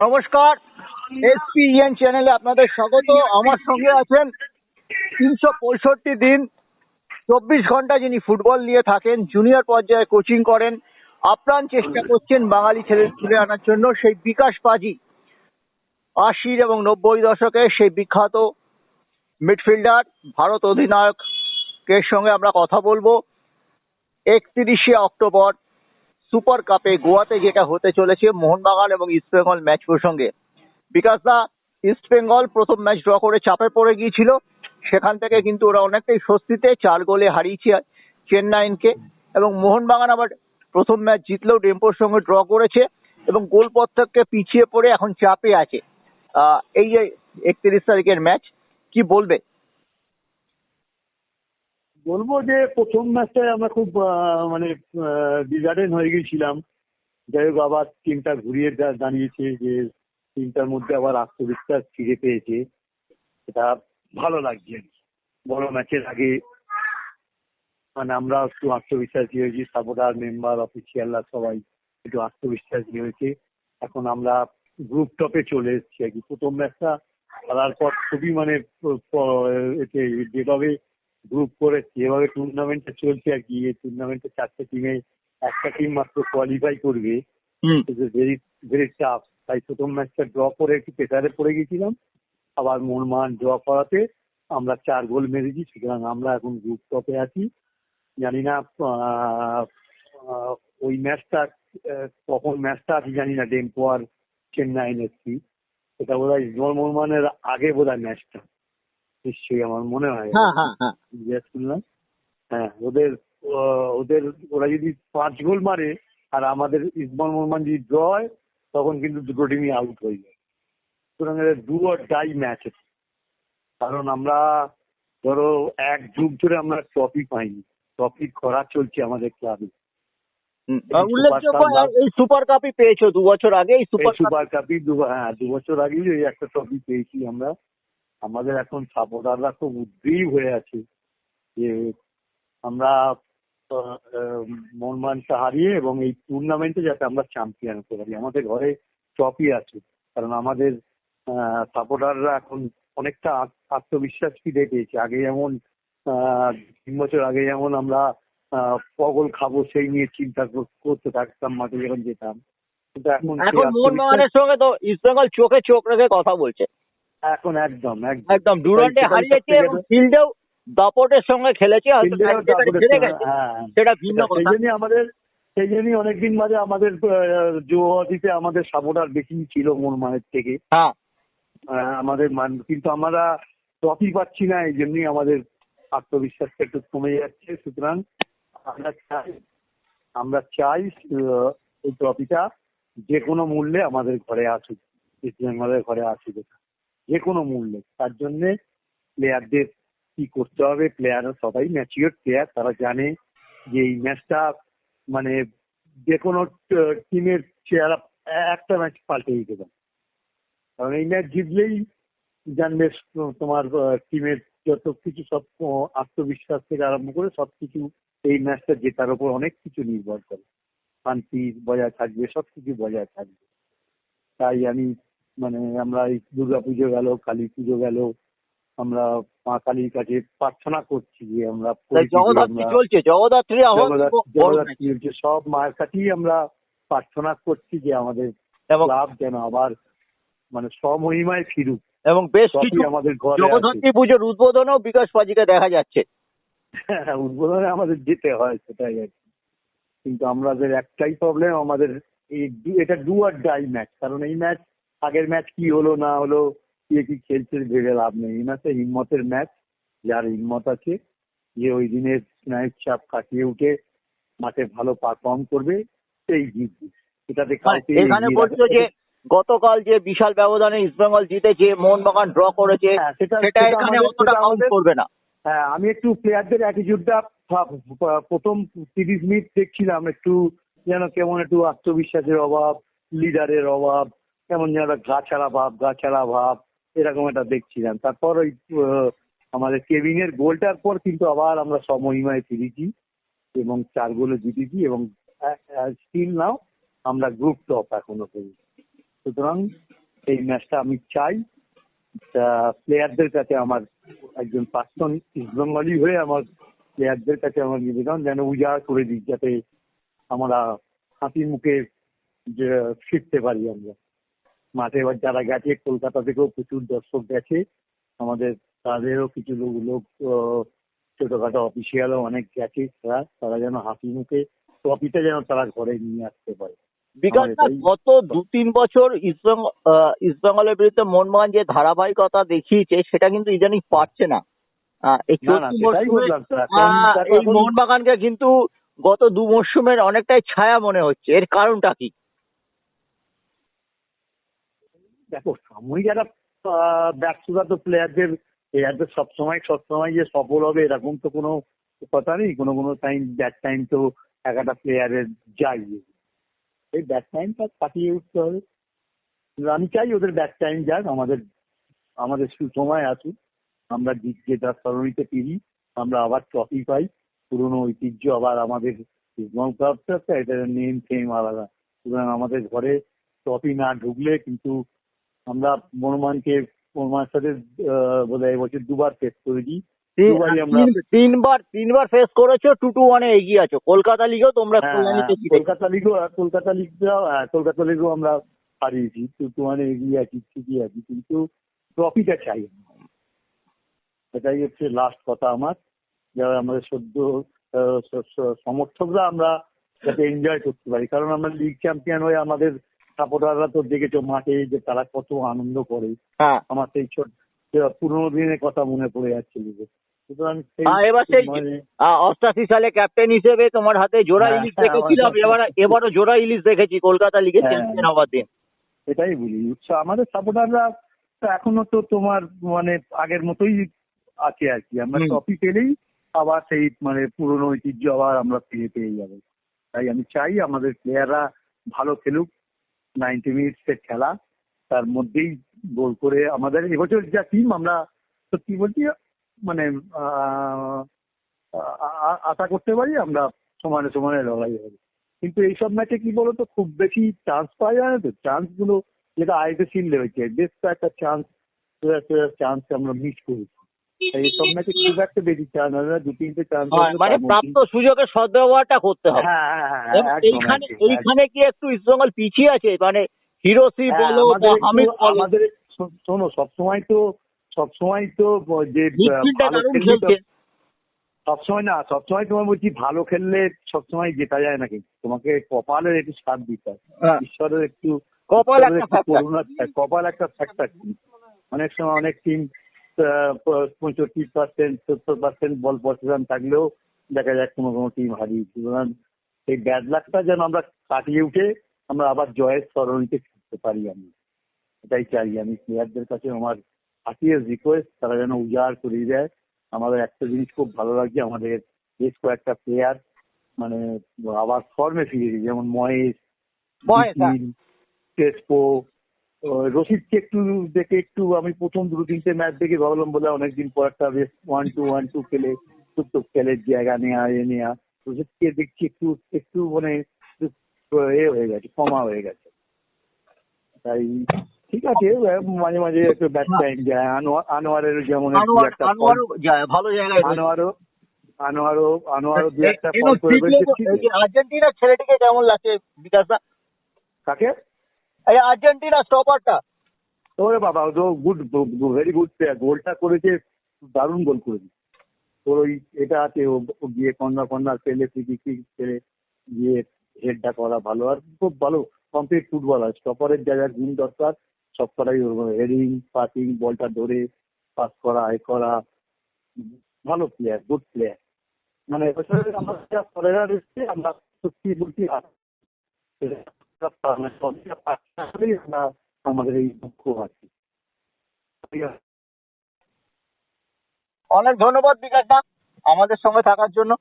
নমস্কার, এসপিএন চ্যানেলে আপনাদের স্বাগত। আমার সঙ্গে আছেন তিনশো পঁয়ষট্টি দিন, চব্বিশ ঘণ্টা যিনি ফুটবল নিয়ে থাকেন, জুনিয়র পর্যায়ে কোচিং করেন, আপ্রাণ চেষ্টা করছেন বাঙালি ছেলে তুলে আনার জন্য, সেই বিকাশ পাজি, আশির এবং নব্বই দশকে সেই বিখ্যাত মিডফিল্ডার, ভারত অধিনায়কের সঙ্গে আমরা কথা বলব। একত্রিশে অক্টোবর সুপার কাপে গোয়াতে যেটা হতে চলেছে মোহনবাগান এবং ইস্টবেঙ্গল ম্যাচ প্রসঙ্গে। বিকাশ দা ইস্টবেঙ্গল প্রথম ম্যাচ ড্র করে চাপে পড়ে গিয়েছিল। সেখান থেকে কিন্তু ওরা অনেকটাই স্বস্তিতে চার গোলে হারিয়েছে চেন্নাইনকে এবং মোহনবাগান আবার প্রথম ম্যাচ জিতলেও ডেম্পোর সঙ্গে ড্র করেছে এবং গোল থেকে পিছিয়ে পড়ে এখন চাপে আছে। এই যে একত্রিশ তারিখের ম্যাচ, কি বলবে? বলব যে প্রথম ম্যাচটায় আমরা খুব মানে ডিজার্টেন হয়ে গেছিলাম যাই হোক, আবার টিমটা ঘুরিয়ে দাঁড়িয়েছে যে টিমটার মধ্যে আবার আত্মবিশ্বাস ফিরে পেয়েছে। এটা ভালো লাগছে। বড় ম্যাচের আগে মানে আমরা একটু আত্মবিশ্বাস হয়েছি সাপোর্টার মেম্বার অফিসিয়ালরা সবাই একটু আত্মবিশ্বাস হয়েছে। এখন আমরা গ্রুপ টপে চলে এসেছি আর কি। প্রথম ম্যাচটা খেলার পর খুবই মানে যেভাবে গ্রুপ করে যেভাবে টুর্নামেন্টটা চলছে আর কি এই টুর্নামেন্টে চারটে টিমে একটা টিম মাত্র কোয়ালিফাই করবে ভেরি ভেরি টাফ তাই প্রথম ম্যাচটা ড্র করে একটু প্রেসারে পড়ে গেছিলাম আবার মোহনমান ড্র করাতে আমরা চার গোল মেরেছি সুতরাং আমরা এখন গ্রুপ টপে আছি। জানি না ওই ম্যাচটা কখন ম্যাচটা আছে জানি না ডেম্পো আর চেন্নাই এসছি এটা বোধ হয় ইসমাল মোহনমানের আগে বোধ হয় ম্যাচটা নিশ্চয়ই আমার মনে হয়। হ্যাঁ হ্যাঁ হ্যাঁ। জিজ্ঞেস করলাম হ্যাঁ ওদের ওদের ওরা যদি পাঁচ গোল মারে আর আমাদের ইসমাল মোহাম্মদ যদি ড্র হয় তখন কিন্তু দুটো টিমই আউট হয়ে যায়। সুতরাং এটা ডু আর ডাই ম্যাচ কারণ আমরা ধরো এক যুগ ধরে আমরা ট্রফি পাইনি। ট্রফি খরা চলছে আমাদের ক্লাবে এই সুপার কাপই পেয়েছ দু বছর আগে সুপার সুপার কাপই দু হ্যাঁ দু বছর আগেই একটা ট্রফি পেয়েছি আমরা। আমাদের এখন সাপোর্টাররা খুব উদ্গ্রীব হয়ে আছে যে আমরা মোহনবাগানকে হারিয়ে এবং এই টুর্নামেন্টে যাতে আমরা চ্যাম্পিয়ন হতে পারি। আমাদের ঘরে ট্রফি আছে কারণ আমাদের সাপোর্টাররা এখন অনেকটা আত্মবিশ্বাস ফিরে পেয়েছে। আগে যেমন আহ, তিন বছর আগে যেমন আমরা আহ, পগল খাব সেই নিয়ে চিন্তা কর- করতে থাকতাম মাঠে যখন যেতাম। কিন্তু এখন মোহনবাগানের সঙ্গে তো ইস্টবেঙ্গল চোখে চোখ রেখে কথা বলছে। এখন একদম একদম। ডুরান্ডে হারিয়েছে এবং ফিল্ডেও দাপটের সঙ্গে খেলেছে গেছে। হ্যাঁ, সেটা ভিন্ন সেই কথা। জন্যই আমাদের সেই জন্যই অনেকদিন বাদে আমাদের যুবতীতে আমাদের সাপোর্টার বেশি ছিল মোহনমানের থেকে। হ্যাঁ। আমাদের মান কিন্তু আমরা ট্রফি পাচ্ছি না এই জন্যই আমাদের আত্মবিশ্বাসটা একটু কমে যাচ্ছে। সুতরাং আমরা চাই আমরা চাই এই ট্রফিটা যে কোনো মূল্যে আমাদের ঘরে আসুক ইস্ট বেঙ্গলের ঘরে আসুক এটা। যে কোনো মূল্যে। তার জন্য প্লেয়ারদের কি করতে হবে? প্লেয়ার সবাই ম্যাচিওর প্লেয়ার তারা জানে যে এই ম্যাচটা মানে যে কোনো টিমের চেহারা একটা ম্যাচ পাল্টে দিতে পারে। কারণ এই ম্যাচ জিতলেই জানবে তোমার টিমের যত কিছু সব আত্মবিশ্বাস থেকে আরম্ভ করে সবকিছু এই ম্যাচটা জেতার উপর অনেক কিছু নির্ভর করে। শান্তি বজায় থাকবে, সবকিছু বজায় থাকবে। তাই আমি মানে আমরা এই দুর্গা পুজো গেল কালী পুজো গেল আমরা মা কালীর কাছে প্রার্থনা করছি যে আমরা চলছে জগদ্ধাত্রী হচ্ছে সব মায়ের কাছেই আমরা প্রার্থনা করছি যে আমাদের ক্লাব যেন আবার মানে স্বমহিমায় ফিরুক। এবং বেশ কিছু আমাদের ঘরে জগদ্ধাত্রী পুজোর উদ্বোধনও বিকাশ পাজিকে দেখা যাচ্ছে। হ্যাঁ, উদ্বোধনে আমাদের যেতে হয় সেটাই আর কি। কিন্তু আমাদের একটাই প্রবলেম আমাদের এটা ডু আর ডাই ম্যাচ কারণ এই ম্যাচ আগের ম্যাচ কি হলো না হলো কে কি খেলছে ভেবে লাভ নেই। এই ম্যাচে হিম্মতের ম্যাচ যার হিম্মত আছে যে ওই দিনের স্নায়ুর চাপ কাটিয়ে উঠে মাঠে ভালো পারফর্ম করবে সেই জিতবে। এটাতে এখানে বলছো যে গতকাল যে বিশাল ব্যবধানে ইস্টবেঙ্গল জিতেছে মোহনবাগান ড্র করেছে হ্যাঁ, সেটা এখানে অতটা কাউন্ট করবে না। হ্যাঁ আমি একটু প্লেয়ারদের অ্যাটিটিউডটা প্রথম তিরিশ মিনিট দেখছিলাম একটু যেন কেমন একটু আত্মবিশ্বাসের অভাব লিডারের অভাব কেমন যেন একটা গা ছাড়া ভাব গা ছাড়া ভাব, এরকম একটা দেখছিলাম। তারপর ওই আমাদের কেভিনের গোলটার পর কিন্তু আবার আমরা সমহিমায় ফিরেছি এবং চার গোলে জিতেছি এবং স্টিল নাও আমরা গ্রুপ টপ এখনও পর্যন্ত সুতরাং এই ম্যাচটা আমি চাই। প্লেয়ারদের কাছে আমার একজন প্রাক্তন ইস্ট ইস্টবেঙ্গলি হয়ে আমার প্লেয়ারদের কাছে আমার নিবেদন, যেন উজাড় করে দিই, যাতে আমরা হাসি মুখে ফিরতে পারি আমরা। মাঠে এবার যারা গেছে কলকাতা থেকেও প্রচুর দর্শক গেছে। আমাদের তাদেরও কিছু লোক লোক ছোটখাটো অফিসিয়ালও অনেক গেছে। তারা তারা যেন হাসি মুখে ট্রফিটা যেন তারা ঘরে নিয়ে আসতে পারে। এটাই- গত দু তিন বছর ইস্টবেঙ্গলের বিরুদ্ধে মোহনবাগান যে ধারাবাহিকতা দেখিয়েছে সেটা কিন্তু ইদানিং পারছে না। মোহনবাগানকে কিন্তু গত দু মরশুমের অনেকটাই ছায়া মনে হচ্ছে। এর কারণটা কি? দেখো, সাময়িক একটা ব্যর্থতা তো প্লেয়ারদের প্লেয়ারদের সবসময় সবসময় যে সফল হবে এরকম তো কোনো কথা নেই। কোনো কোনো টাইম ব্যাট টাইম তো এক একটা প্লেয়ারের যাই। এই ব্যাট টাইমটা কাটিয়ে উঠতে হবে। আমি চাই ওদের ব্যাট টাইম যাক, আমাদের আমাদের সুসময় আসুক। আমরা জিত জেতার সরণিতে ফিরি। আমরা আবার ট্রফি পাই। পুরনো ঐতিহ্য আবার আমাদের তো এটার নেম ফেম আলাদা। সুতরাং আমাদের ঘরে ট্রফি না ঢুকলে কিন্তু আমরা মনমানকে মনমানের সাথে বোধহয় এবছর দুবার ফেস করেছি। তিনবার তিনবার ফেস করেছ টু টু ওয়ানে এগিয়ে আছো। কলকাতা লিগেও তোমরা হ্যাঁ, হ্যাঁ। কলকাতা লিগও কলকাতা লিগটাও হ্যাঁ, কলকাতা লিগও আমরা হারিয়েছি। কিন্তু মানে এগিয়ে আছি ঠিকই আছি কিন্তু ট্রফিটা চাই এটাই হচ্ছে লাস্ট কথা আমার। যারা আমাদের সদ্য সমর্থকরা আমরা যাতে এনজয় করতে পারি। কারণ আমরা লিগ চ্যাম্পিয়ন হয়ে আমাদের সাপোর্টাররা তো দেখেছ মাঠে যে তারা কত আনন্দ করে। হ্যাঁ। আমার সেই ছোট পুরোনো দিনের কথা মনে পড়ে যাচ্ছে নিজের সুতরাং হ্যাঁ, এবার সেই মানে অষ্টাশি সালে ক্যাপ্টেন হিসেবে তোমার হাতে জোড়া হ্যাঁ, ইলিশ দেখেছিলাম। এবার এবারও জোড়া ইলিশ দেখেছি কলকাতা লিগে। চ্যাম্পিয়ন হওয়ার দিন। এটাই বলি। উৎসাহ আমাদের সাপোর্টাররা এখনও তো তোমার মানে আগের মতোই আছে আর কি। আমরা। ট্রফি পেলেই আবার সেই মানে পুরনো ঐতিহ্য আবার আমরা ফিরে পেয়ে যাব। তাই আমি চাই আমাদের প্লেয়াররা ভালো খেলুক নাইনটি মিনিটসের খেলা, তার মধ্যেই গোল করে আমাদের এবছর যা টিম আমরা সত্যি বলছি মানে আশা করতে পারি আমরা সমানে সমানে লড়াই হবে। কিন্তু এইসব ম্যাচে কি বলতো, খুব বেশি চান্স পাওয়া যায় না তো। চান্সগুলো যেটা আইপিএল হয়েছে, বেশ একটা চান্স চান্স আমরা মিস তাই এইসব ম্যাচে খুব একটা বেশি চান্স হবে দু তিনটে চান্স মানে প্রাপ্ত সুযোগের সদ্ব্যবহারটা করতে হবে। হ্যাঁ হ্যাঁ হ্যাঁ এইখানে এইখানে কি একটু ইস্টবেঙ্গল পিছিয়ে আছে? মানে হিরোসি বলো আমাদের শোনো সবসময় তো সবসময় তো যে সবসময় না সবসময় তোমার বলছি ভালো খেললে সবসময় জেতা যায় না কিন্তু। তোমাকে কপালের একটু সাথ দিতে হয়। ঈশ্বরের একটু কপাল একটা। কপাল একটা ফ্যাক্টর অনেক সময় অনেক টিম পঁয়ষট্টি পার্সেন্ট সত্তর পার্সেন্ট বল পজিশন থাকলেও দেখা যায় কোনো কোনো টিম হারিয়ে সুতরাং এই ব্যাড লাকটা যেন আমরা কাটিয়ে উঠে আমরা আবার জয়ের সরণিতে ফিরতে পারি আমি। এটাই চাই আমি প্লেয়ারদের কাছে আমার হাতিয়ে রিকোয়েস্ট তারা যেন উজাড় করে দেয়। আমাদের একটা জিনিস খুব ভালো লাগছে আমাদের বেশ কয়েকটা প্লেয়ার মানে আবার ফর্মে ফিরেছে যেমন মহেশ। টেস্পো রশিদকে একটু দেখে একটু আমি প্রথম দুটো তিনটে ম্যাচ দেখে ভাবলাম বলে অনেকদিন পর একটা বেশ ওয়ান টু ওয়ান টু খেলে টুকটুক খেলে জায়গা নেওয়া এ নেওয়া রশিদকে দেখছি একটু একটু মানে এ হয়ে গেছে কমা হয়ে গেছে। তাই ঠিক আছে মাঝে মাঝে একটু ব্যাট টাইম যায়। আনোয়ার আনোয়ারের যেমন আনোয়ার একটা আনোয়ারও ভালো জায়গায় আনোয়ারও আনোয়ারও আনোয়ারও দু একটা আর্জেন্টিনার ছেলেটিকে কেমন লাগছে বিকাশ দা কাকে? আর্জেন্টিনা স্টপারটা। ওরে বাবা তো গুড ভেরি গুড প্লেয়ার গোলটা করেছে, দারুণ গোল করেছে। তোর ওই এটা আছে, ও গিয়ে কর্নার কর্নার পেলে ফ্রি কিক পেলে গিয়ে হেডটা করা ভালো। আর খুব ভালো কমপ্লিট ফুটবলার স্টপারের যা যা গুণ দরকার, সব করাই হেডিং পাসিং বলটা ধরে পাস করা এ করা। ভালো প্লেয়ার গুড প্লেয়ার মানে এবছরে আমাদের যা ফরেনার এসছে, আমরা সত্যি বলছি আমাদের এই ঠিক আছে অনেক ধন্যবাদ বিকাশ দা আমাদের সঙ্গে থাকার জন্য।